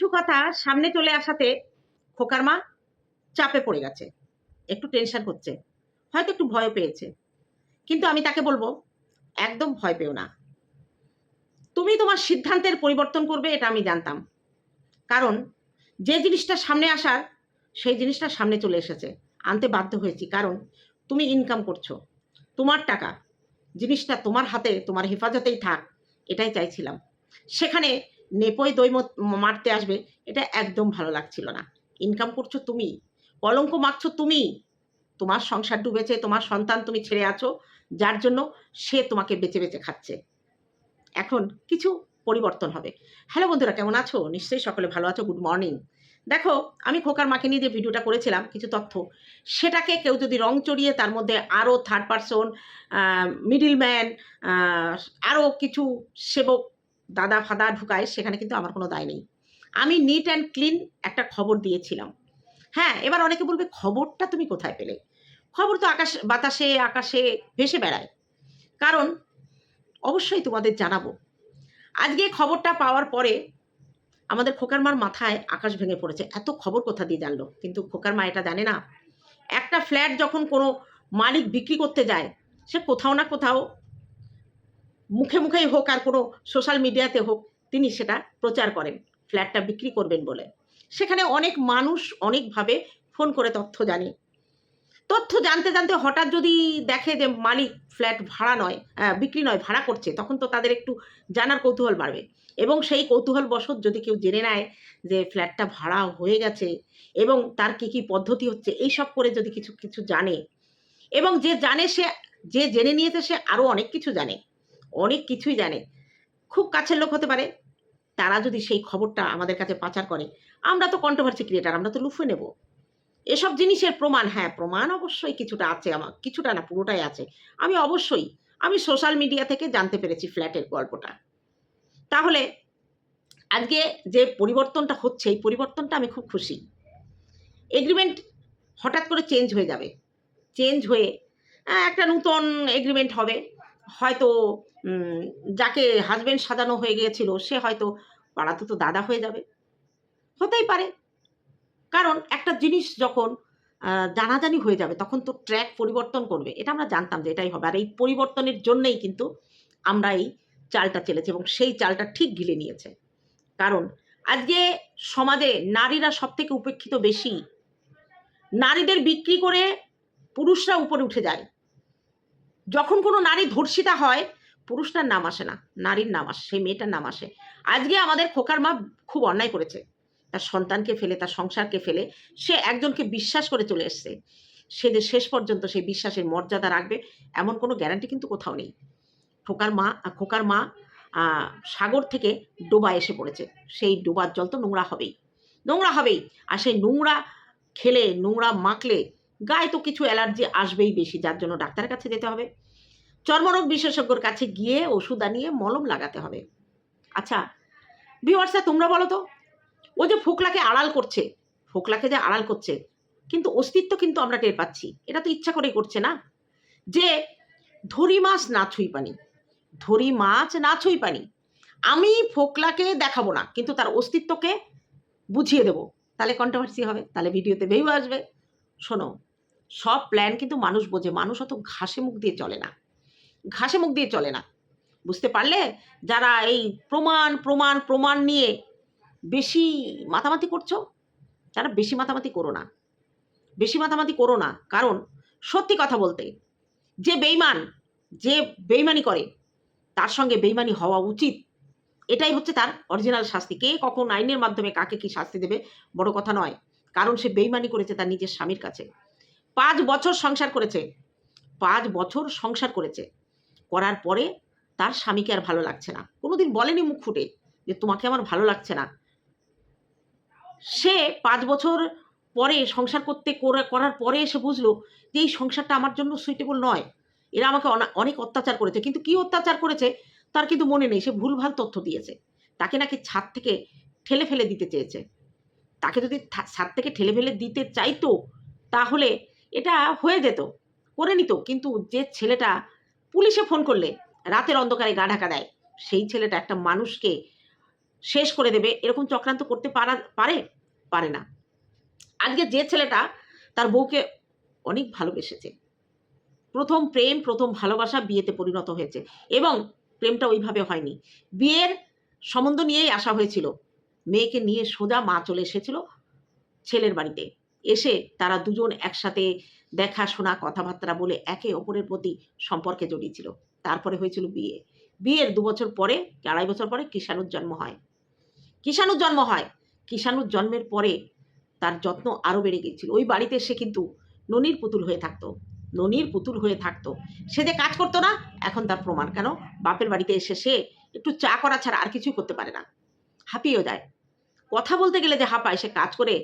কিছু কথা সামনে চলে আসাতে খোকার মা চাপে পড়ে গেছে। একটু টেনশন করছে হয়তো একটু ভয় পেয়েছে। কিন্তু আমি তাকে বলব, একদম ভয় পেও না। তুমি তোমার সিদ্ধান্তের পরিবর্তন করবে, এটা আমি জানতাম। কারণ যে জিনিসটা সামনে আসার, সেই জিনিসটা সামনে চলে এসেছে। আনতে বাধ্য হয়েছি। কারণ তুমি ইনকাম করছ। তোমার টাকা, জিনিসটা তোমার হাতে, তোমার হেফাজতেই থাক, এটাই চাইছিলাম। সেখানে নেপই দই মারতে আসবে, এটা একদম ভালো লাগছিল না। ইনকাম করছ তুমি, কলঙ্ক মাখছো তুমি, তোমার সংসার ডুবেছে তোমার সন্তান তুমি ছেড়ে আছো, যার জন্য সে তোমাকে বেঁচে বেঁচে খাচ্ছে। এখন কিছু পরিবর্তন হবে। হ্যালো বন্ধুরা, কেমন আছো? নিশ্চয়ই সকলে ভালো আছো গুড মর্নিং দেখো, আমি খোকার মাকে নিয়ে যে ভিডিওটা করেছিলাম, কিছু তথ্য। সেটাকে কেউ যদি রং চড়িয়ে তার মধ্যে আরও থার্ড পারসন মিডিল ম্যান আরও কিছু সেবক দাদা ফাদা ঢুকায়, সেখানে কিন্তু আমার কোনো দায় নেই। আমি নিট অ্যান্ড ক্লিন একটা খবর দিয়েছিলাম। হ্যাঁ এবার অনেকে বলবে, খবরটা তুমি কোথায় পেলে? খবর তো আকাশ, বাতাসে, আকাশে ভেসে বেড়ায়। কারণ, অবশ্যই তোমাদের জানাব। আজকে খবরটা পাওয়ার পরে আমাদের খোকার মার মাথায় আকাশ ভেঙে পড়েছে। এত খবর কোথা দিয়ে জানলো? কিন্তু খোকার মা এটা জানে না। একটা ফ্ল্যাট যখন কোনো মালিক বিক্রি করতে যায়, সে কোথাও না কোথাও মুখে মুখেই হোক আর কোনো সোশ্যাল মিডিয়াতে হোক, তিনি সেটা প্রচার করেন ফ্ল্যাটটা বিক্রি করবেন বলে। সেখানে অনেক মানুষ অনেকভাবে ফোন করে তথ্য জানে। তথ্য জানতে জানতে হঠাৎ যদি দেখে যে মালিক ফ্ল্যাট ভাড়া নয় বিক্রি নয়, ভাড়া করছে, তখন তো তাদের একটু জানার কৌতূহল বাড়বে। এবং সেই কৌতূহল বশত যদি কেউ জেনে নেয় যে ফ্ল্যাটটা ভাড়া হয়ে গেছে এবং তার কী কী পদ্ধতি হচ্ছে, এই সব করে যদি কিছু কিছু জানে। এবং যে জানে সে, যে জেনে নিয়েছে সে আরও অনেক কিছু জানে। অনেক কিছুই জানে। খুব কাছের লোক হতে পারে, তারা যদি সেই খবরটা আমাদের কাছে পাচার করে। আমরা তো কন্ট্রোভার্সি ক্রিয়েটার আমরা তো লুফে নেব। এসব জিনিসের প্রমাণ হ্যাঁ প্রমাণ অবশ্যই কিছুটা আছে আমার কিছুটা না, পুরোটাই আছে। আমি অবশ্যই, আমি সোশ্যাল মিডিয়া থেকে জানতে পেরেছি ফ্ল্যাটের গল্পটা। তাহলে আজকে যে পরিবর্তনটা হচ্ছে, এই পরিবর্তনটা আমি খুব খুশি। এগ্রিমেন্ট হঠাৎ করে চেঞ্জ হয়ে যাবে। চেঞ্জ হয়ে একটা নূতন এগ্রিমেন্ট হবে। হয়তো যাকে হাজবেন্ড সাজানো হয়ে গিয়েছিল, সে হয়তো পাড়াতে তো দাদা হয়ে যাবে। হতেই পারে। কারণ একটা জিনিস যখন জানাজানি হয়ে যাবে, তখন তো ট্র্যাক পরিবর্তন করবে। এটা আমরা জানতাম যে এটাই হবে। আর এই পরিবর্তনের জন্যই কিন্তু আমরা এই চালটা চেলেছি এবং সেই চালটা ঠিক গিলে নিয়েছে। কারণ আজকে সমাজে নারীরা সব থেকে উপেক্ষিত বেশি। নারীদের বিক্রি করে পুরুষরা উপরে উঠে যায়। যখন কোনো নারী ধর্ষিতা হয়, পুরুষটার নাম আসে না, নারীর নাম আসে, সেই মেয়েটার নাম আসে। আজকে আমাদের খোকার মা খুব অন্যায় করেছে। তার সন্তানকে ফেলে, তার সংসারকে ফেলে, সে একজনকে বিশ্বাস করে চলে এসছে। সে যে শেষ পর্যন্ত সেই বিশ্বাসের মর্যাদা রাখবে, এমন কোনো গ্যারান্টি কিন্তু কোথাও নেই। খোকার মা খোকার মা সাগর থেকে ডোবা এসে পড়েছে। সেই ডোবার জল তো নোংরা হবেই। নোংরা হবেই। আর সেই নোংরা খেলে, নোংরা মাখলে গায়ে তো কিছু অ্যালার্জি আসবেই বেশি, যার জন্য ডাক্তারের কাছে যেতে হবে। চর্মরোগ বিশেষজ্ঞর কাছে গিয়ে ওষুধ আনিয়ে মলম লাগাতে হবে। আচ্ছা ভিওয়ার্সা তোমরা বলো তো, ও যে ফোকলাকে আড়াল করছে, ফোকলাকে যে আড়াল করছে, কিন্তু অস্তিত্ব কিন্তু আমরা টের পাচ্ছি। এটা তো ইচ্ছা করেই করছে না। যে ধরি মাছ না ছুঁই পানি, ধরি মাছ না ছুঁই পানি, আমি ফোকলাকে দেখাবো না, কিন্তু তার অস্তিত্বকে বুঝিয়ে দেবো। তাহলে কন্ট্রোভার্সি হবে, তাহলে ভিডিওতে ভেউ আসবে। শোনো সব প্ল্যান কিন্তু মানুষ বোঝে। মানুষ অত ঘাসে মুখ দিয়ে চলে না। ঘাসে মুখ দিয়ে চলে না। বুঝতে পারলে? যারা এই প্রমাণ প্রমাণ প্রমাণ নিয়ে বেশি মাতামাতি করছ তারা বেশি মাতামাতি করো না। বেশি মাতামাতি করো না। কারণ সত্যি কথা বলতে, যে বেইমান, যে বেইমানি করে, তার সঙ্গে বেইমানি হওয়া উচিত। এটাই হচ্ছে তার অরিজিনাল শাস্তি। কে কখন আইনের মাধ্যমে কাকে কি শাস্তি দেবে, বড় কথা নয়। কারণ সে বেইমানি করেছে তার নিজের স্বামীর কাছে। পাঁচ বছর সংসার করেছে। পাঁচ বছর সংসার করেছে। করার পরে তার স্বামীকে আর ভালো লাগছে না। কোনোদিন বলেনি মুখ ফুটে যে তোমাকে আমার ভালো লাগছে না। সে পাঁচ বছর পরে সংসার করতে করার পরে এসে বুঝলো যে এই সংসারটা আমার জন্য সুইটেবল নয়। এরা আমাকে অনা- অনেক অত্যাচার করেছে। কিন্তু কি অত্যাচার করেছে তার কিন্তু মনে নেই। সে ভুলভাল তথ্য দিয়েছে। তাকে নাকি ছাদ থেকে ঠেলে ফেলে দিতে চেয়েছে। তাকে যদি ছাদ থেকে ঠেলে ফেলে দিতে চাইতো, তাহলে এটা হয়ে যেত, করে নিত। কিন্তু যে ছেলেটা পুলিশে ফোন করলে, রাতের অন্ধকারে গা ঢাকা দেয়, সেই ছেলেটা একটা মানুষকে শেষ করে দেবে, এরকম চক্রান্ত করতে পারা, পারে? পারে না। আজকে যে ছেলেটা তার বউকে অনেক ভালোবেসেছে। প্রথম প্রেম, প্রথম ভালোবাসা বিয়েতে পরিণত হয়েছে এবং প্রেমটা ওইভাবে হয়নি। বিয়ের সম্বন্ধ নিয়েই আসা হয়েছিল। মেয়েকে নিয়ে সোজা মা চলে এসেছিল ছেলের বাড়িতে। এসে তারা দুজন একসাথে দেখাশোনা কথাবার্তা বলে একে অপরের প্রতি সম্পর্কে জড়িয়েছিল। তারপরে হয়েছিল বিয়ে। বিয়ের দু বছর পরে, আড়াই বছর পরে কিষাণুর জন্ম হয়। কিষাণুর জন্ম হয়। কিষাণুর জন্মের পরে তার যত্ন আরও বেড়ে গিয়েছিল। ওই বাড়িতে সে কিন্তু ননির পুতুল হয়ে থাকতো। ননির পুতুল হয়ে থাকতো। সে যে কাজ করতো না, এখন তার প্রমাণ। কেন? বাপের বাড়িতে এসে সে একটু চা করা ছাড়া আর কিছুই করতে পারে না। হাঁপিয়েও যায়। কথা বলতে গেলে যে হাঁপায়, সে কাজ করে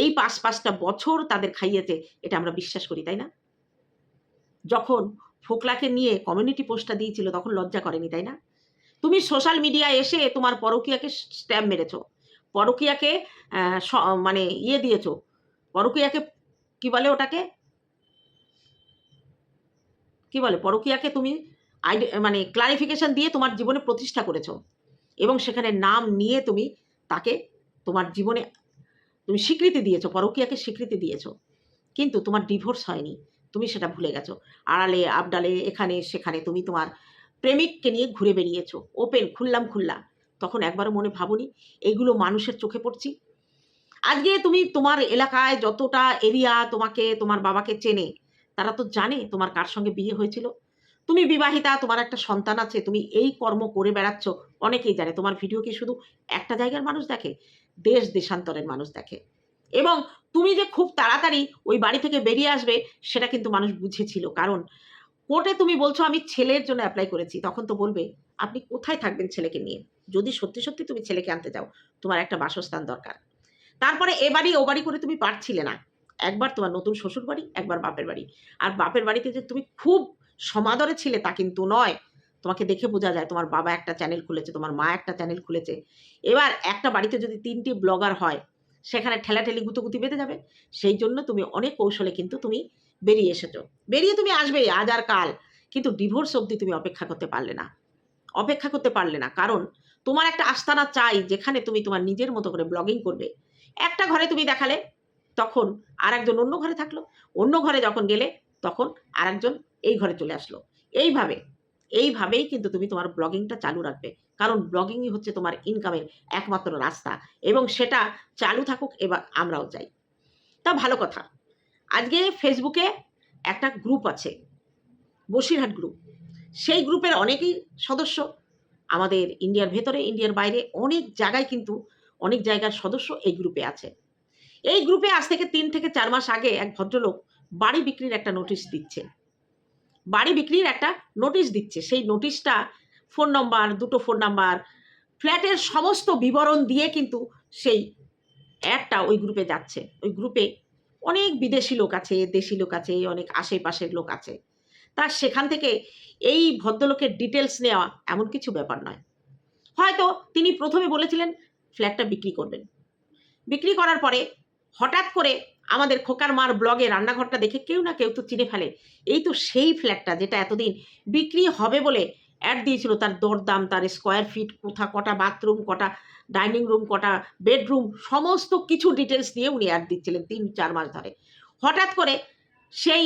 এই পাঁচ পাঁচটা বছর তাদের খাইয়েছে, এটা আমরা বিশ্বাস করি, তাই না? যখন ফোকলাকে নিয়ে কমিউনিটি পোস্টটা দিয়েছিল, তখন লজ্জা করেনি, তাই না? তুমি সোশ্যাল মিডিয়ায় এসে তোমার পরকীয়াকে স্ট্যাম্প মেরেছো, পরকীয়াকে মানে ইয়ে দিয়েছ, পরকীয়াকে কি বলে ওটাকে? কি বলে? পরকীয়াকে তুমি আইডি মানে ক্লারিফিকেশন দিয়ে তোমার জীবনে প্রতিষ্ঠা করেছ এবং সেখানে নাম নিয়ে তুমি তাকে তোমার জীবনে তুমি স্বীকৃতি দিয়েছ, পরকীয়াকে স্বীকৃতি দিয়েছ, কিন্তু তোমার ডিভোর্স হয়নি, তুমি সেটা ভুলে গেছো। আড়ালে, আবডালে, এখানে, সেখানে তুমি তোমার প্রেমিককে নিয়ে ঘুরে বেরিয়েছো ওপেন খুললাম, খুললা। তখন একবারও মনে ভাবনি এইগুলো মানুষের চোখে পড়ছি। আজকে তুমি তোমার এলাকায় যতটা এরিয়া তোমাকে, তোমার বাবাকে চেনে, তারা তো জানে তোমার কার সঙ্গে বিয়ে হয়েছিল। তুমি বিবাহিতা, তোমার একটা সন্তান আছে, তুমি এই কর্ম করে বেড়াচ্ছ, অনেকেই জানে। তোমার ভিডিও কি শুধু একটা জায়গার মানুষ দেখে? দেশ দেশান্তরের মানুষ দেখে। এবং তুমি যে খুব তাড়াতাড়ি ওই বাড়ি থেকে বেরিয়ে আসবে, সেটা কিন্তু মানুষ বুঝেছিল। কারণ কোর্টে তুমি বলছো, আমি ছেলের জন্য অ্যাপ্লাই করেছি। তখন তো বলবে, আপনি কোথায় থাকবেন ছেলেকে নিয়ে? যদি সত্যি সত্যি তুমি ছেলেকে আনতে যাও, তোমার একটা বাসস্থান দরকার। তারপরে এ বাড়ি, ও বাড়ি করে তুমি পারছিলে না। একবার তোমার নতুন শ্বশুর বাড়ি একবার বাপের বাড়ি। আর বাপের বাড়িতে যে তুমি খুব সমাদরে ছিলে তা কিন্তু নয়। তোমাকে দেখে বোঝা যায় তোমার বাবা একটা চ্যানেল খুলেছে, তোমার মা একটা চ্যানেল খুলেছে। এবার একটা বাড়িতে যদি তিনটি ব্লগার হয়, সেখানে ঠেলাঠেলি গুতোগুতি বেঁধে যাবে। সেই জন্য তুমি অনেক কৌশলে কিন্তু তুমি বেরিয়ে এসেছ। বেরিয়ে তুমি আসবে আজ আর কাল। কিন্তু ডিভোর্স অবধি তুমি অপেক্ষা করতে পারলে না। অপেক্ষা করতে পারলে না। কারণ তোমার একটা আস্তানা চাই, যেখানে তুমি তোমার নিজের মতো করে ব্লগিং করবে। একটা ঘরে তুমি দেখালে, তখন আর একজন অন্য ঘরে থাকল। অন্য ঘরে যখন গেলে, তখন আর একজন এই ঘরে চলে আসলো। এইভাবে এইভাবেই কিন্তু তুমি তোমার ব্লগিংটা চালু রাখবে। কারণ ব্লগিংই হচ্ছে তোমার ইনকামের একমাত্র রাস্তা এবং সেটা চালু থাকুক এবার আমরাও চাই তা ভালো কথা। আজকে ফেসবুকে একটা গ্রুপ আছে, বসিরহাট গ্রুপ সেই গ্রুপের অনেকেই সদস্য। আমাদের ইন্ডিয়ার ভেতরে ইন্ডিয়ার বাইরে অনেক জায়গায় কিন্তু অনেক জায়গার সদস্য এই গ্রুপে আছে। এই গ্রুপে আজ থেকে তিন থেকে চার মাস আগে এক ভদ্রলোক বাড়ি বিক্রির একটা নোটিশ দিচ্ছে। বাড়ি বিক্রির একটা নোটিশ দিচ্ছে। সেই নোটিশটা ফোন নম্বর দুটো ফোন নাম্বার ফ্ল্যাটের সমস্ত বিবরণ দিয়ে কিন্তু সেই অ্যাডটা ওই গ্রুপে যাচ্ছে। ওই গ্রুপে অনেক বিদেশি লোক আছে, দেশি লোক আছে, অনেক আশেপাশের লোক আছে। তা সেখান থেকে এই ভদ্রলোকের ডিটেলস নেওয়া এমন কিছু ব্যাপার নয়। হয়তো তিনি প্রথমে বলেছিলেন ফ্ল্যাটটা বিক্রি করবেন। বিক্রি করার পরে হঠাৎ করে আমাদের খোকার মার ব্লগে রান্নাঘরটা দেখে কেউ না কেউ তো চিনে ফেলে। এই তো সেই ফ্ল্যাটটা যেটা এতদিন বিক্রি হবে বলে অ্যাড দিয়েছিল। তার দরদাম, তার স্কোয়ার ফিট কোথা কটা বাথরুম কটা ডাইনিং রুম কটা বেডরুম সমস্ত কিছু ডিটেলস দিয়ে উনি অ্যাড দিচ্ছিলেন তিন, চার মাস ধরে। হঠাৎ করে সেই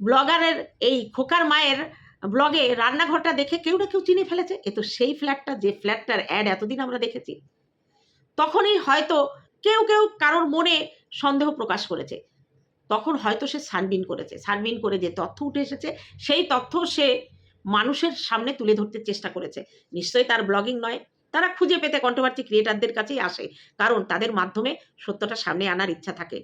ব্লগারের এই খোকার মায়ের ব্লগে রান্নাঘরটা দেখে কেউ না কেউ চিনে ফেলেছে। এ তো সেই ফ্ল্যাটটা যে ফ্ল্যাটটার অ্যাড এতদিন আমরা দেখেছি। তখনই হয়তো কেউ কেউ কারোর মনে সন্দেহ প্রকাশ করেছে। তখন হয়তো সে ছানবিন করেছে। ছানবিন করে যে তথ্য উঠে এসেছে, সেই তথ্য সে মানুষের সামনে তুলে ধরতে চেষ্টা করেছে। নিশ্চয়ই তার ব্লগিং নয়। তারা খুঁজে পেতে কন্ট্রোভার্সি ক্রিয়েটারদের কাছেই আসে, কারণ তাদের মাধ্যমে সত্যটা সামনে আনার ইচ্ছা থাকে।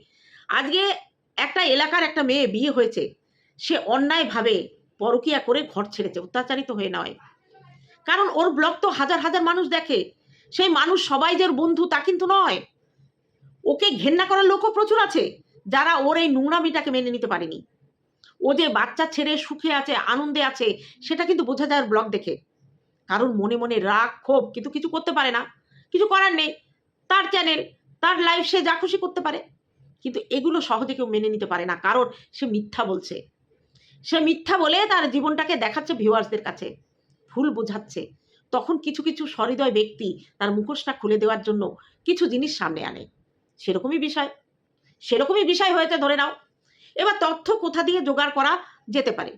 আজকে একটা এলাকার একটা মেয়ে বিয়ে হয়েছে। সে অন্যায়ভাবে পরকিয়া করে ঘর ছেড়েছে, অত্যাচারিত হয়ে নয়। কারণ ওর ব্লগ তো হাজার হাজার মানুষ দেখে। সেই মানুষ সবাই যে বন্ধু তা কিন্তু নয়। ওকে ঘেন্না করার লোকও প্রচুর আছে, যারা ওর এই নোংরামিটাকে মেনে নিতে পারেনি। ও যে বাচ্চা ছেড়ে সুখে আছে, আনন্দে আছে, সেটা কিন্তু বোঝা যায় ব্লগ দেখে। কারণ মনে মনে রাগ, ক্ষোভ কিন্তু কিছু করতে পারে না। কিছু করার নেই। তার চ্যানেল তার লাইফ সে যা খুশি করতে পারে। কিন্তু এগুলো সহজে কেউ মেনে নিতে পারে না, কারণ সে মিথ্যা বলছে। সে মিথ্যা বলে তার জীবনটাকে দেখাচ্ছে ভিউয়ার্সদের কাছে, ভুল বোঝাচ্ছে। তখন কিছু কিছু সহৃদয় ব্যক্তি তার মুখোশটা খুলে দেওয়ার জন্য কিছু জিনিস সামনে আনে। সেরকমই বিষয়। সেরকমই বিষয় হয়েছে, ধরে নাও। এবার তথ্য কোথা দিয়ে জোগাড় করা যেতে পারে?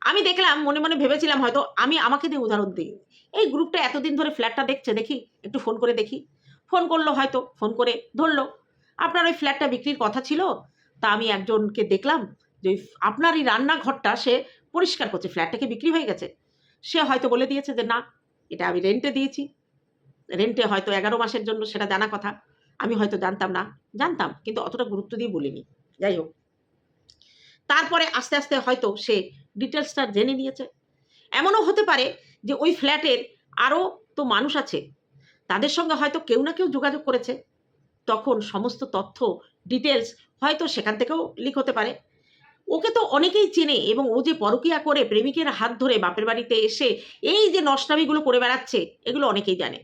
আমি দেখলাম, মনে মনে ভেবেছিলাম হয়তো আমি আমাকে দিয়ে উদাহরণ দিই। এই গ্রুপটা এতদিন ধরে ফ্ল্যাটটা দেখছে, দেখি, একটু ফোন করে দেখি। ফোন করল হয়তো, ফোন করে ধরলো। আপনার ওই ফ্ল্যাটটা বিক্রির কথা ছিল? তা আমি একজনকে দেখলাম যে আপনার এই রান্নাঘরটা সে পরিষ্কার করছে, ফ্ল্যাটটাকে বিক্রি হয়ে গেছে। সে হয়তো বলে দিয়েছে যে, না, এটা আমি রেন্টে দিয়েছি। রেন্টে হয়তো এগারো মাসের জন্য সেটা জানা কথা। আমি হয়তো জানতাম না। জানতাম, কিন্তু অতটা গুরুত্ব দিয়ে বলিনি। যাই হোক। তারপরে আস্তে আস্তে হয়তো সে ডিটেলসটা জেনে নিয়েছে। এমনও হতে পারে যে ওই ফ্ল্যাটের আরও তো মানুষ আছে। তাদের সঙ্গে হয়তো কেউ না কেউ যোগাযোগ করেছে। তখন সমস্ত তথ্য, ডিটেলস হয়তো সেখান থেকেও লিক হতে পারে। ওকে তো অনেকেই চেনে এবং ও যে পরকিয়া করে প্রেমিকের হাত ধরে বাপের বাড়িতে এসে এই যে নষ্টামিগুলো করে বেড়াচ্ছে, এগুলো অনেকেই জানে।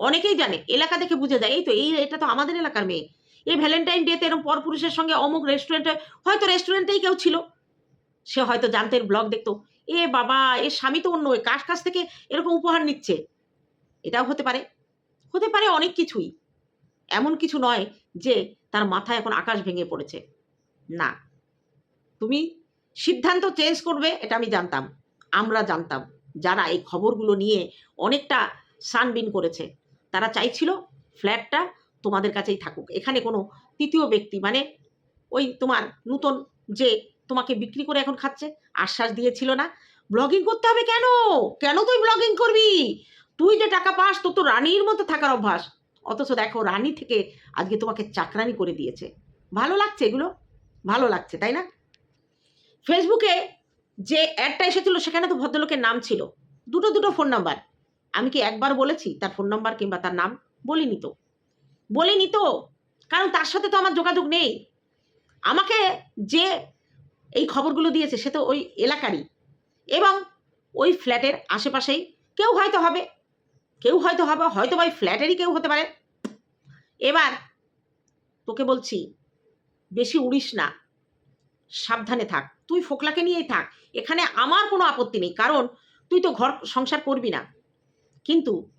অনেকেই জানে, এলাকা দেখে বুঝে যায়, এই তো, এই এটা তো আমাদের এলাকার মেয়ে। এই ভ্যালেন্টাইন ডেতে এরকম পরপুরুষের সঙ্গে অমুক রেস্টুরেন্টে হয়তো রেস্টুরেন্টেই কেউ ছিল। সে হয়তো জানতো ব্লগ দেখতো। এ বাবা এর স্বামী তো অন্য, এ কার কাছ থেকে এরকম উপহার নিচ্ছে? এটাও হতে পারে। হতে পারে অনেক কিছুই। এমন কিছু নয় যে তার মাথায় এখন আকাশ ভেঙে পড়েছে। না। তুমি সিদ্ধান্ত চেঞ্জ করবে, এটা আমি জানতাম। আমরা জানতাম। যারা এই খবরগুলো নিয়ে অনেকটা সানবিন করেছে। তারা চাইছিল ফ্ল্যাটটা তোমাদের কাছেই থাকুক। এখানে কোনো তৃতীয় ব্যক্তি মানে ওই তোমার নূতন যে তোমাকে বিক্রি করে এখন খাচ্ছে, আশ্বাস দিয়েছিল না। ব্লগিং করতে হবে কেন? কেন তুই ব্লগিং করবি? তুই যে টাকা পাস, তোর তো রানীর মতো থাকার অভ্যাস। অথচ দেখো, রানী থেকে আজকে তোমাকে চাকরানি করে দিয়েছে। ভালো লাগছে এগুলো? ভালো লাগছে, তাই না? ফেসবুকে যে অ্যাডটা এসেছিল, সেখানে তো ভদ্রলোকের নাম ছিল। দুটো দুটো ফোন নাম্বার আমি কি একবার বলেছি তার ফোন নাম্বার কিংবা তার নাম? বলিনি তো। বলিনি তো। কারণ তার সাথে তো আমার যোগাযোগ নেই। আমাকে যে এই খবরগুলো দিয়েছে সে তো ওই এলাকারই। এবং ওই ফ্ল্যাটের আশেপাশেই কেউ হয়তো হবে। কেউ হয়তো হবে, হয়তো বা ওই ফ্ল্যাটেরই কেউ হতে পারে। এবার তোকে বলছি, বেশি উড়িস না। সাবধানে থাক। তুই ফোকলাকে নিয়েই থাক। এখানে আমার কোনো আপত্তি নেই। কারণ তুই তো ঘর সংসার করবি না। কিন্তু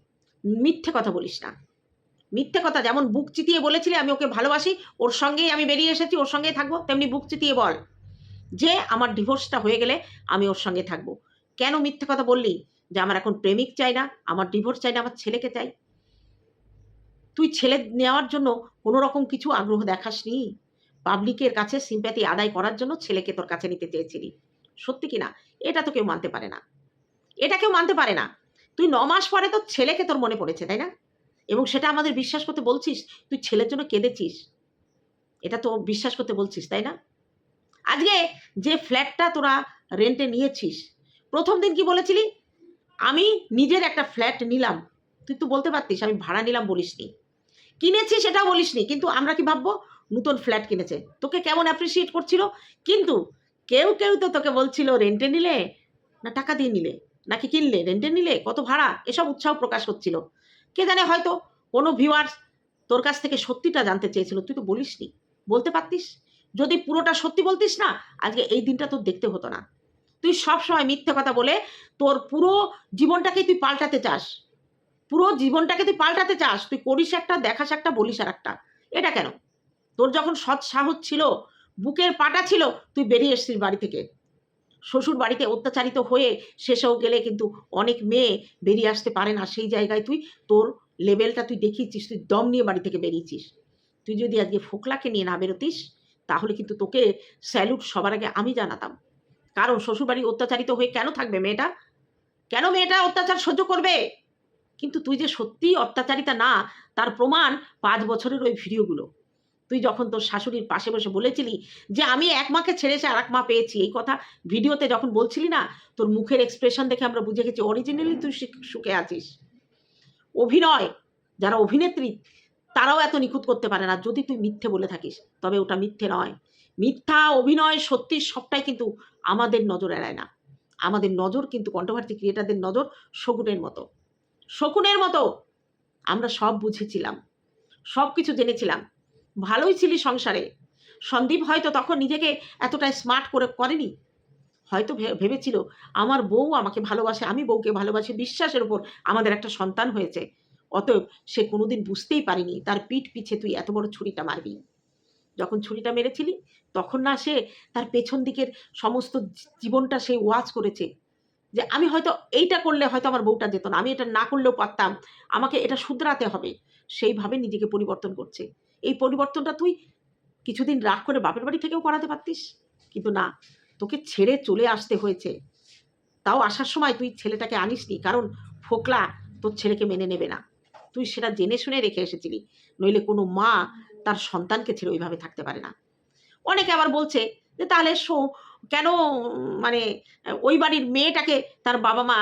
মিথ্যে কথা বলিস না। মিথ্যে কথা যেমন বুক চিতিয়ে বলেছিলি আমি ওকে ভালোবাসি, ওর সঙ্গেই আমি বেরিয়ে এসেছি, ওর সঙ্গেই থাকব, তেমনি বুক চিতিয়ে বল। যে আমার ডিভোর্সটা হয়ে গেলে আমি ওর সঙ্গে থাকব। কেন মিথ্যে কথা বললি? যে আমার এখন প্রেমিক চাই না, আমার ডিভোর্স চাই না, আমার ছেলেকে চাই। তুই ছেলে নেওয়ার জন্য কোনো রকম কিছু আগ্রহ দেখাসনি? পাবলিকের কাছে সিম্প্যাথি আদায় করার জন্য ছেলেকে তোর কাছে নিতে চেয়েছিলি। সত্যি কি না? এটা তো কেউ মানতে পারে না। এটা কেউ মানতে পারে না। তুই ন মাস পরে তোর ছেলেকে তোর মনে পড়েছে, তাই না? এবং সেটা আমাদের বিশ্বাস করতে বলছিস, তুই ছেলের জন্য কেঁদেছিস। এটা তো বিশ্বাস করতে বলছিস, তাই না? আজকে যে ফ্ল্যাটটা তোরা রেন্টে নিয়েছিস, প্রথম দিন কি বলেছিলি? আমি নিজের একটা ফ্ল্যাট নিলাম। তুই তো বলতে পারতিস, আমি ভাড়া নিলাম বলিসনি। কিনেছি সেটা বলিসনি, কিন্তু আমরা কি ভাববো? নতুন ফ্ল্যাট কিনেছে। তোকে কেমন অ্যাপ্রিসিয়েট করছিল? কিন্তু কেউ কেউ তো তোকে বলছিল, রেন্টে নিলে না টাকা দিয়ে নিলে? নাকি কিনলে রেন্টে নিলে, কত ভাড়া? এসব উৎসাহ প্রকাশ করছিল কে জানে হয়তো কোনো ভিউয়ার্স তোর কাছ থেকে সত্যিটা জানতে চেয়েছিল। তুই তো বলিসনি। বলতে পারতিস? যদি পুরোটা সত্যি বলতিস না, আজকে এই দিনটা তোর দেখতে হতো না। তুই সব সময় মিথ্যে কথা বলে তোর পুরো জীবনটাকে তুই পাল্টাতে চাস। পুরো জীবনটাকে তুই পাল্টাতে চাস। তুই করিস একটা, দেখাস একটা, বলিস আর একটা এটা কেন? তোর যখন সৎ সাহস ছিল, বুকের পাটা ছিল, তুই বেরিয়ে এসছিস বাড়ি থেকে। শ্বশুর বাড়িতে অত্যাচারিত হয়ে শেষেও গেলে কিন্তু অনেক মেয়ে বেরিয়ে আসতে পারে না। সেই জায়গায় তুই তোর লেভেলটা তুই দেখিয়েছিস, তুই দম নিয়ে বাড়ি থেকে বেরিয়েছিস। তুই যদি আজকে ফোকলাকে নিয়ে না বেরোতিস, তাহলে কিন্তু তোকে স্যালুট সবার আগে আমি জানাতাম। কারণ শ্বশুরবাড়ি অত্যাচারিত হয়ে কেন থাকবে মেয়েটা? কেন মেয়েটা অত্যাচার সহ্য করবে? কিন্তু তুই যে সত্যিই অত্যাচারিতা না, তার প্রমাণ পাঁচ বছরের ওই ভিডিওগুলো। তুই যখন তোর শাশুড়ির পাশে বসে বলেছিলি যে আমি এক মাকে ছেড়েছে আর এক মা পেয়েছি, এই কথা ভিডিওতে যখন বলছিলি না, তোর মুখের এক্সপ্রেশন দেখে আমরা বুঝে গেছি অরিজিনালি তুই সুখে আছিস। অভিনয়, যারা অভিনেত্রী, তারাও এত নিখুঁত করতে পারে না যদি তুই মিথ্যে বলে থাকিস। তবে ওটা মিথ্যে নয়। মিথ্যা, অভিনয়, সত্যি সবটাই কিন্তু আমাদের নজর এড়ায় না। আমাদের নজর কিন্তু কন্ট্রোভার্সি ক্রিয়েটারদের নজর শকুনের মতো। শকুনের মতো আমরা সব বুঝেছিলাম। সব কিছু জেনেছিলাম। ভালোই ছিলি সংসারে। সন্দীপ হয়তো তখন নিজেকে এতটাই স্মার্ট করে করেনি। হয়তো ভেবেছিল, আমার বউ আমাকে ভালোবাসে, আমি বউকে ভালোবাসি। বিশ্বাসের উপর আমাদের একটা সন্তান হয়েছে। অতএব সে কোনোদিন বুঝতেই পারিনি, তার পিঠ পিছে তুই এত বড় ছুরিটা মারবি। যখন ছুরিটা মেরেছিলি, তখন না সে তার পেছন দিকের সমস্ত জীবনটা সে ওয়াচ করেছে। যে আমি হয়তো এইটা করলে হয়তো আমার বউটা যেত না, আমি এটা না করলেও পারতাম। আমাকে এটা শুধরাতে হবে। সেইভাবে নিজেকে পরিবর্তন করছে। এই পরিবর্তনটা তুই কিছুদিন রাগ করে বাপের বাড়ি থেকেও করাতে পারতিস? কিন্তু না, তোকে ছেড়ে চলে আসতে হয়েছে। তাও আসার সময় তুই ছেলেটাকে আনিসনি, কারণ ফোকলা তোর ছেলেকে মেনে নেবে না। তুই সেটা জেনে শুনে রেখে এসেছিলি, নইলে কোনো মা তার সন্তানকে ছেড়ে ওইভাবে থাকতে পারে না। অনেকে আবার বলছে যে, তাহলে শো, কেন মানে ওই বাড়ির মেয়েটাকে তার বাবা মা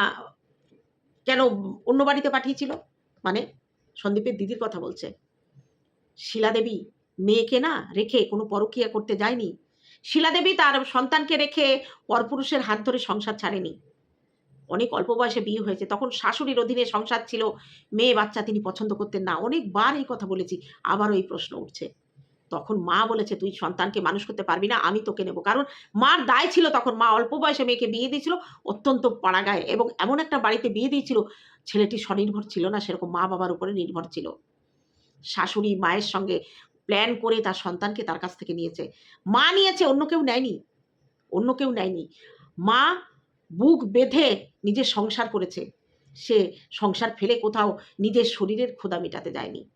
কেন অন্য বাড়িতে পাঠিয়েছিল? মানে সন্দীপের দিদির কথা বলছে। শিলা দেবী মেয়েকে না রেখে কোনো পরকীয়া করতে যায়নি। শিলা দেবী তার সন্তানকে রেখে পরপুরুষের হাত ধরে সংসার ছাড়েনি। অনেক অল্প বয়সে বিয়ে হয়েছে, তখন শাশুড়ির অধীনে সংসার ছিল। মেয়ে বাচ্চা তিনি পছন্দ করতেন না। অনেকবার এই কথা বলেছি, আবারও এই প্রশ্ন উঠছে। তখন মা বলেছে, তুই সন্তানকে মানুষ করতে পারবি না, আমি তোকে নেব। কারণ মার দায় ছিল তখন। মা অল্প বয়সে মেয়েকে বিয়ে দিয়েছিল, অত্যন্ত পাড়াগায় এবং এমন একটা বাড়িতে বিয়ে দিয়েছিল, ছেলেটি স্বনির্ভর ছিল না, সেরকম মা বাবার উপরে নির্ভর ছিল। শাশুড়ি মায়ের সঙ্গে প্ল্যান করে তার সন্তানকে তার কাছ থেকে নিয়েছে। মা নিয়েছে, অন্য কেউ নেয়নি। অন্য কেউ নেয়নি। মা বুক বেঁধে নিজের সংসার করেছে। সে সংসার ফেলে কোথাও নিজের শরীরের ক্ষুধা মেটাতে যায়নি।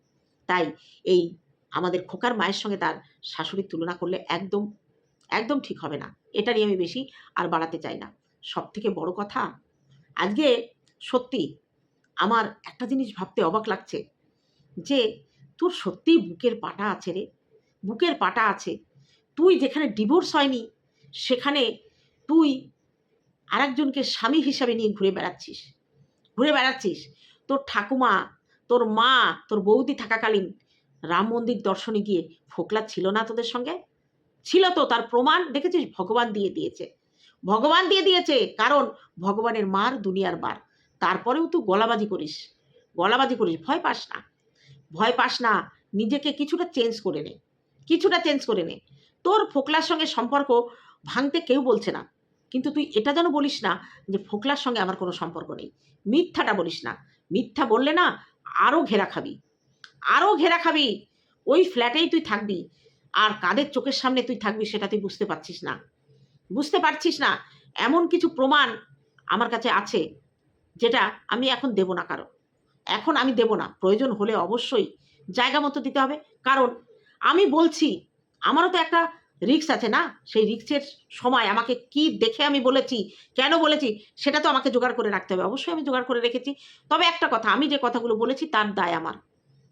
তাই এই আমাদের খোকার মায়ের সঙ্গে তার শাশুড়ির তুলনা করলে একদম একদম ঠিক হবে না। এটা নিয়ে আমি বেশি আর বাড়াতে চাই না। সব থেকে বড় কথা, আজকে সত্যি আমার একটা জিনিস ভাবতে অবাক লাগছে যে তোর সত্যিই বুকের পাটা আছে রে। বুকের পাটা আছে। তুই যেখানে ডিভোর্স হয়নি, সেখানে তুই আরেকজনকে স্বামী হিসাবে নিয়ে ঘুরে বেড়াচ্ছিস। ঘুরে বেড়াচ্ছিস। তোর ঠাকুমা, তোর মা, তোর বৌদি থাকাকালীন রাম মন্দির দর্শনে গিয়ে ফোকলা ছিল না তোদের সঙ্গে? ছিল তো, তার প্রমাণ দেখেছিস? ভগবান দিয়ে দিয়েছে। ভগবান দিয়ে দিয়েছে, কারণ ভগবানের মার দুনিয়ার বার। তারপরেও তুই গলাবাজি করিস। গলাবাজি করিস, ভয় পাস না। ভয় পাস না, নিজেকে কিছুটা চেঞ্জ করে নে, কিছুটা চেঞ্জ করে নে। তোর ফোকলার সঙ্গে সম্পর্ক ভাঙতে কেউ বলছে না। কিন্তু তুই এটা যেন বলিস না যে ফোকলার সঙ্গে আমার কোনো সম্পর্ক নেই। মিথ্যাটা বলিস না। মিথ্যা বললে না আরও ঘেরা খাবি। আরও ঘেরা খাবি। ওই ফ্ল্যাটেই তুই থাকবি। আর কাদের চোখের সামনে তুই থাকবি সেটা তুই বুঝতে পারছিস না। বুঝতে পারছিস না? এমন কিছু প্রমাণ আমার কাছে আছে, যেটা আমি এখন দেব না কারও। এখন আমি দেব না। প্রয়োজন হলে অবশ্যই জায়গা মতো দিতে হবে। কারণ আমি বলছি, আমারও তো একটা রিক্স আছে না? সেই রিক্সের সময় আমাকে কি দেখে আমি বলেছি, কেন বলেছি, সেটা তো আমাকে জোগাড় করে রাখতে হবে। অবশ্যই আমি জোগাড় করে রেখেছি। তবে একটা কথা, আমি যে কথাগুলো বলেছি তার দায় আমার।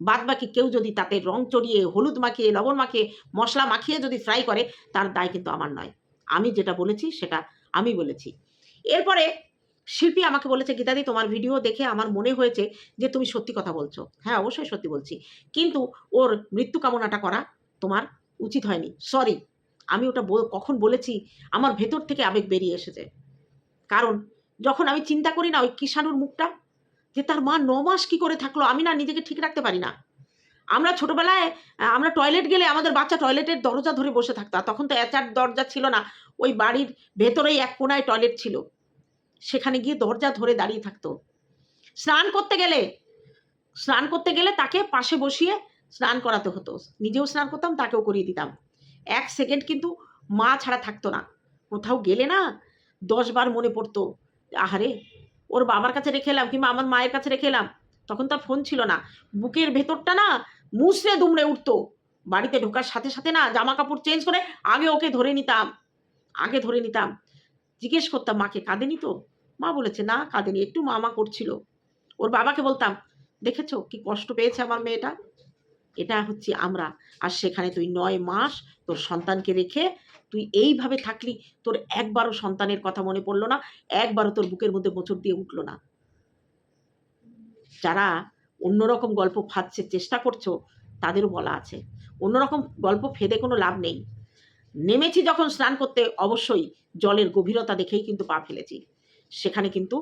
বাদ বাকি কেউ যদি তাতে রং চড়িয়ে, হলুদ মাখিয়ে, লবণ মাখিয়ে, মশলা মাখিয়ে যদি ফ্রাই করে, তার দায় কিন্তু আমার নয়। আমি যেটা বলেছি সেটা আমি বলেছি। এরপরে শিল্পী আমাকে বলেছে, গীতাদি, তোমার ভিডিও দেখে আমার মনে হয়েছে যে তুমি সত্যি কথা বলছো। হ্যাঁ অবশ্যই সত্যি বলছি। কিন্তু ওর মৃত্যু কামনাটা করা তোমার উচিত হয়নি। সরি আমি ওটা কখন বলেছি, আমার ভেতর থেকে আবেগ বেরিয়ে এসেছে। কারণ যখন আমি চিন্তা করি না ওই কিষাণুর মুখটা, যে তার মা ন মাস কী করে থাকল, আমি না নিজেকে ঠিক রাখতে পারি না। আমরা ছোটবেলায়, আমরা টয়লেট গেলে আমাদের বাচ্চা টয়লেটের দরজা ধরে বসে থাকতো তখন তো এচার দরজা ছিল না, ওই বাড়ির ভেতরেই এক কোনায় টয়লেট ছিল। সেখানে গিয়ে দরজা ধরে দাঁড়িয়ে থাকতো। স্নান করতে গেলে, স্নান করতে গেলে তাকে পাশে বসিয়ে স্নান করাতে হতো। নিজেও স্নান করতাম, তাকেও করিয়ে দিতাম। এক সেকেন্ড কিন্তু মা ছাড়া থাকতো না। কোথাও গেলে না দশবার মনে পড়তো, আহারে, ওর বাবার কাছে রেখে এলাম কিংবা আমার মায়ের কাছে রেখে এলাম, তখন তার ফোন ছিল না। বুকের ভেতরটা না মুসড়ে দুমড়ে উঠতো। বাড়িতে ঢোকার সাথে সাথে না জামা কাপড় চেঞ্জ করে আগে ওকে ধরে নিতাম, আগে ধরে নিতাম। জিজ্ঞেস করতাম মাকে কাঁদেনি তো? মা বলেছে, না, কাঁদেনি, একটু মামা করছিল। ওর বাবাকে বলতাম, দেখেছ কি কষ্ট পেয়েছে আমার মেয়েটা? এটা হচ্ছে আমরা। আর সেখানে তুই নয় মাস তোর সন্তানকে রেখে তুই এইভাবে থাকলি, তোর একবারও সন্তানের কথা মনে পড়ল না, একবারও তোর বুকের মধ্যে মোচড় দিয়ে উঠল না। যারা অন্যরকম গল্প ফাঁদছে, চেষ্টা করছ, তাদেরও বলা আছে। অন্যরকম গল্প ফেদে কোনো লাভ নেই। নেমেছি যখন স্নান করতে, অবশ্যই জলের গভীরতা দেখেই কিন্তু পা ফেলেছি। সেখানে কিন্তু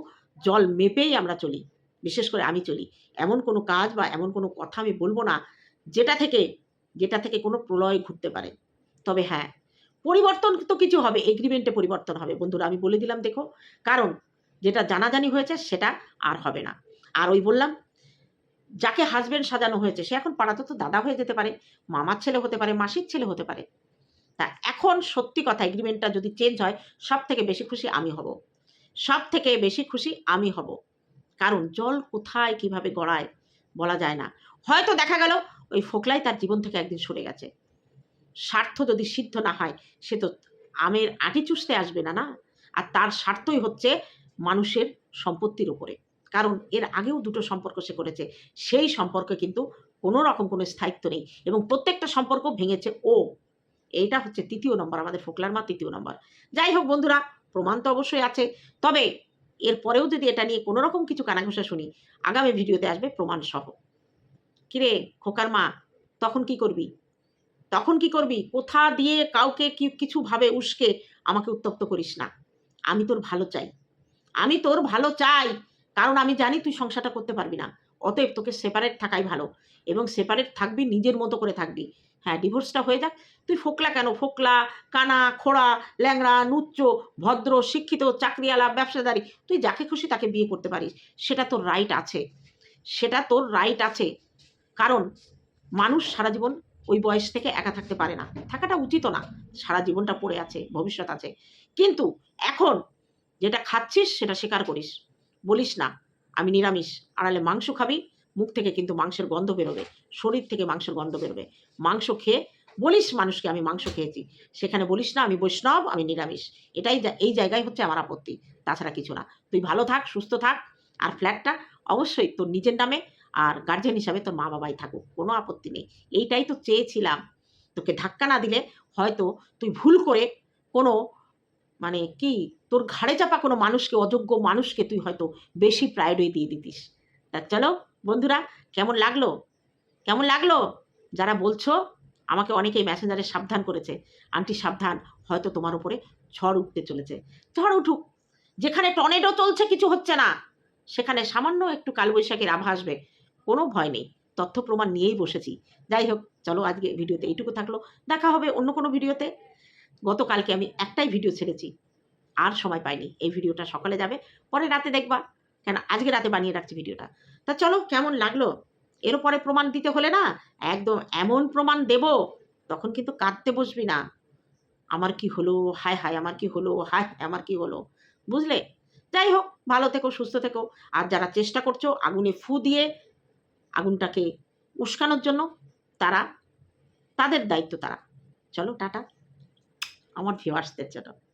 জল মেপেই আমরা চলি, বিশেষ করে আমি চলি। এমন কোনো কাজ বা এমন কোনো কথা আমি বলব না, যেটা থেকে যেটা থেকে কোনো প্রলয় ঘুরতে পারে। তবে হ্যাঁ পরিবর্তন তো কিছু হবে এগ্রিমেন্টে পরিবর্তন হবে। বন্ধুরা, আমি বলে দিলাম দেখো, কারণ যেটা জানাজানি হয়েছে সেটা আর হবে না। আর ওই বললাম, যাকে হাজবেন্ড সাজানো হয়েছে, সে এখন পাড়াতে তো দাদা হয়ে যেতে পারে, মামার ছেলে হতে পারে, মাসির ছেলে হতে পারে। তা এখন সত্যি কথা এগ্রিমেন্টটা যদি চেঞ্জ হয় সব থেকে বেশি খুশি আমি হব। সব থেকে বেশি খুশি আমি হব। কারণ জল কোথায় কীভাবে গড়ায় বলা যায় না। হয়তো দেখা গেল ওই ফোকলাই তার জীবন থেকে একদিন সরে গেছে। স্বার্থ যদি সিদ্ধ না হয়, সে তো আমের আটি চুষতে আসবে না না? আর তার স্বার্থই হচ্ছে মানুষের সম্পত্তির উপরে। কারণ এর আগেও দুটো সম্পর্ক সে করেছে। সেই সম্পর্কে কিন্তু কোনো রকম কোনো স্থায়িত্ব নেই এবং প্রত্যেকটা সম্পর্ক ভেঙেছে ও। এইটা হচ্ছে তৃতীয় নম্বর, আমাদের ফোকলার মা তৃতীয় নম্বর। যাই হোক বন্ধুরা প্রমাণ তো অবশ্যই আছে। তবে এরপরেও যদি এটা নিয়ে কোনো রকম কিছু কানাঘুষা শুনি, আগামী ভিডিওতে আসবে প্রমাণ সহ কিরে খোকার মা, তখন কি করবি? তখন কি করবি? কোথা দিয়ে কাউকে কি কিছু ভাবে উস্কে আমাকে উত্তপ্ত করিস না। আমি তোর ভালো চাই। আমি তোর ভালো চাই। কারণ আমি জানি তুই সংসারটা করতে পারবি না। অতএব তোকে সেপারেট থাকাই ভালো। এবং সেপারেট থাকবি, নিজের মতো করে থাকবি। হ্যাঁ ডিভোর্সটা হয়ে যাক। তুই ফোকলা কেন? ফোকলা, কানা, খোড়া, ল্যাংড়া, নুচ্চ, ভদ্র, শিক্ষিত চাকরিওয়ালা ব্যবসাদারি, তুই যাকে খুশি তাকে বিয়ে করতে পারিস। সেটা তোর রাইট আছে। সেটা তোর রাইট আছে। কারণ মানুষ সারা জীবন ওই বয়স থেকে একা থাকতে পারে না। থাকাটা উচিত না। সারা জীবনটা পড়ে আছে, ভবিষ্যৎ আছে। কিন্তু এখন যেটা খাচ্ছিস সেটা স্বীকার করিস। বলিস না, আমি নিরামিষ, আড়ালে মাংস খাবি মুখ থেকে কিন্তু মাংসের গন্ধ বেরোবে, শরীর থেকে মাংসের গন্ধ বেরোবে। মাংস খেয়ে বলিস মানুষকে, আমি মাংস খেয়েছি। সেখানে বলিস না, আমি বৈষ্ণব, আমি নিরামিষ। এটাই এই জায়গায় হচ্ছে আমার আপত্তি, তাছাড়া কিছু না। তুই ভালো থাক, সুস্থ থাক, আর ফ্ল্যাটটা অবশ্যই তোর নিজের নামে আর গার্জেন হিসাবে তোর মা বাবাই থাকুক, কোনো আপত্তি নেই। এইটাই তো চেয়েছিলাম। তোকে ধাক্কা না দিলে হয়তো তুই ভুল করে কোনো মানে কি, তোর ঘাড়ে চাপা কোনো মানুষকে, অযোগ্য মানুষকে তুই হয়তো বেশি প্রায়োরিটি দিয়ে দিতিস। তা চলো বন্ধুরা, কেমন লাগল? কেমন লাগল? যারা বলছো, আমাকে অনেকেই মেসেঞ্জারে সাবধান করেছে। আন্টি সাবধান, হয়তো তোমার উপরে ঝড় উঠতে চলেছে। ঝড় উঠুক। যেখানে টর্নেডো চলছে, কিছু হচ্ছে না। সেখানে সামান্য একটু কালবৈশাখীর আভা আসবে। কোনো ভয় নেই। তথ্য প্রমাণ নিয়েই বসেছি। যাই হোক, চলো আজকে ভিডিওতে এইটুকু থাকল। দেখা হবে অন্য কোনো ভিডিওতে। গতকালকে আমি একটাই ভিডিও ছেড়েছি। আর সময় পাইনি। এই ভিডিওটা সকালে যাবে। পরে রাতে দেখবা। কেন, আজকে রাতে বানিয়ে রাখছি ভিডিওটা তা চলো, কেমন লাগল? এর পরে প্রমাণ দিতে হলে না, একদম এমন প্রমাণ দেব, তখন কিন্তু কাঁদতে বসবি না। আমার কি হলো? হায় হায়, আমার কি হলো? হায়, আমার কি হলো? বুঝলে? যাই হোক, ভালো থেকো, সুস্থ থেকো। আর যারা চেষ্টা করছ, আগুনে ফু দিয়ে আগুনটাকে উস্কানোর জন্য, তারা, তাদের দায়িত্ব তারা। চলো, টাটা। আমার ভিউয়ার্সদের জন্য।